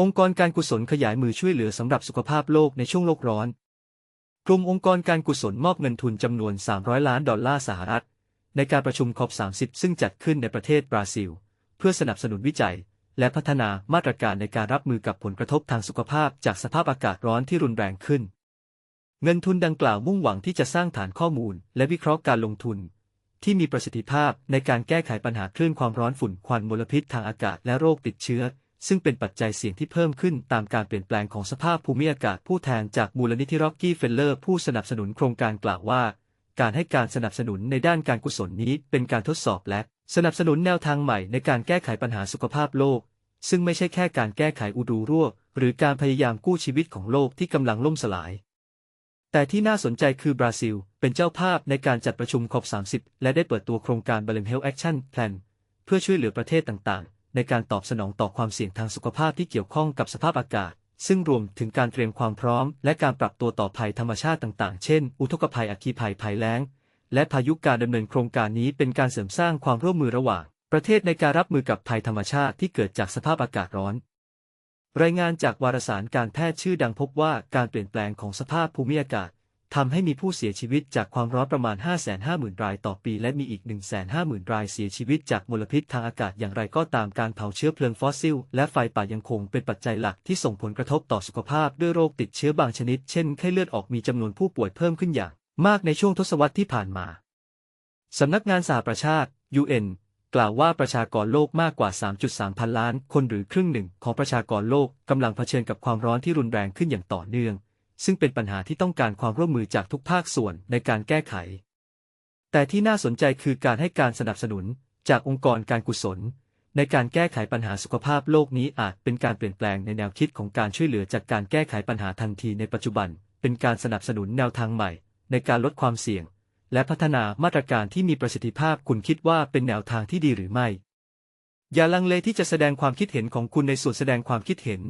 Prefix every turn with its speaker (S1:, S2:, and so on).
S1: องค์กรการกุศลขยายมือช่วยเหลือสำหรับสุขภาพโลกในช่วงโลกร้อน กลุ่มองค์กรการกุศลมอบเงินทุนจำนวน 300 ล้านดอลลาร์สหรัฐ ในการประชุมคอป30 ซึ่งจัดขึ้นในประเทศบราซิล เพื่อสนับสนุนวิจัย และพัฒนามาตรการในการรับมือกับผลกระทบทางสุขภาพจากสภาพอากาศร้อนที่รุนแรงขึ้น เงินทุนดังกล่าวมุ่งหวังที่จะสร้างฐานข้อมูล และวิเคราะห์การลงทุน ที่มีประสิทธิภาพในการแก้ไขปัญหาคลื่นความร้อนฝุ่นควันมลพิษทางอากาศและโรคติดเชื้อ ซึ่งเป็นปัจจัยเสี่ยงที่เพิ่มขึ้นตามการเปลี่ยนแปลงของสภาพภูมิอากาศผู้แทนจากมูลนิธิร็อกกี้เฟลเลอร์ผู้สนับสนุนโครงการกล่าวว่า การให้การสนับสนุนในด้านการกุศลนี้เป็นการทดสอบและ สนับสนุนแนวทางใหม่ในการแก้ไขปัญหาสุขภาพโลก ซึ่งไม่ใช่แค่การแก้ไขอุดูรั่ว หรือการพยายามกู้ชีวิตของโลกที่กำลังล่มสลาย แต่ที่น่าสนใจคือบราซิล เป็นเจ้าภาพในการจัดประชุมคอบ30 และได้เปิดตัวโครงการ b a l a n Health Action Plan เพื่อช่วยเหลือประเทศต่างๆ ในการตอบสนองต่อความเสี่ยงทางสุขภาพที่เกี่ยวข้องกับสภาพอากาศ ซึ่งรวมถึงการเตรียมความพร้อม และการปรับตัวต่อภัยธรรมชาติต่างๆ เช่น อุทกภัยอัคคีภัยภัยแล้ง และพายุการดำเนินโครงการนี้เป็นการเสริมสร้างความร่วมมือระหว่าง ประเทศในการรับมือกับภัยธรรมชาติที่เกิดจากสภาพอากาศร้อน รายงานจากวารสารการแพทย์ชื่อดังพบว่าการเปลี่ยนแปลงของสภาพภูมิอากาศ ทำให้มีผู้เสียชีวิตจากความร้อนประมาณ 550,000 รายต่อปี และมีอีก 150,000 รายเสียชีวิตจากมลพิษทางอากาศอย่างไรก็ตามการเผาเชื้อเพลิงฟอสซิล และไฟป่ายังคงเป็นปัจจัยหลักที่ส่งผลกระทบต่อสุขภาพด้วยโรคติดเชื้อบางชนิด เช่นไข้เลือดออกมีจำนวนผู้ป่วยเพิ่มขึ้นอย่าง มากในช่วงทศวรรษที่ผ่านมาสำนักงานสหประชาชาติ UN กล่าวว่าประชากรโลกมากกว่า 3.3 พันล้าน คนหรือครึ่งหนึ่งของประชากรโลกกำลังเผชิญกับความร้อนที่รุนแรงขึ้นอย่างต่อเนื่อง ซึ่งเป็นปัญหาที่ต้องการความร่วมมือจากทุกภาคส่วนในการแก้ไข แต่ที่น่าสนใจคือการให้การสนับสนุนจากองค์กรการกุศล ในการแก้ไขปัญหาสุขภาพโลกนี้อาจเป็นการเปลี่ยนแปลงในแนวคิดของการช่วยเหลือจากการแก้ไขปัญหาทันทีในปัจจุบัน เป็นการสนับสนุนแนวทางใหม่ ในการลดความเสี่ยง และพัฒนามาตรการที่มีประสิทธิภาพคุณคิดว่าเป็นแนวทางที่ดีหรือไม่ อย่าลังเลที่จะแสดงความคิดเห็นของคุณในส่วนแสดงความคิดเห็น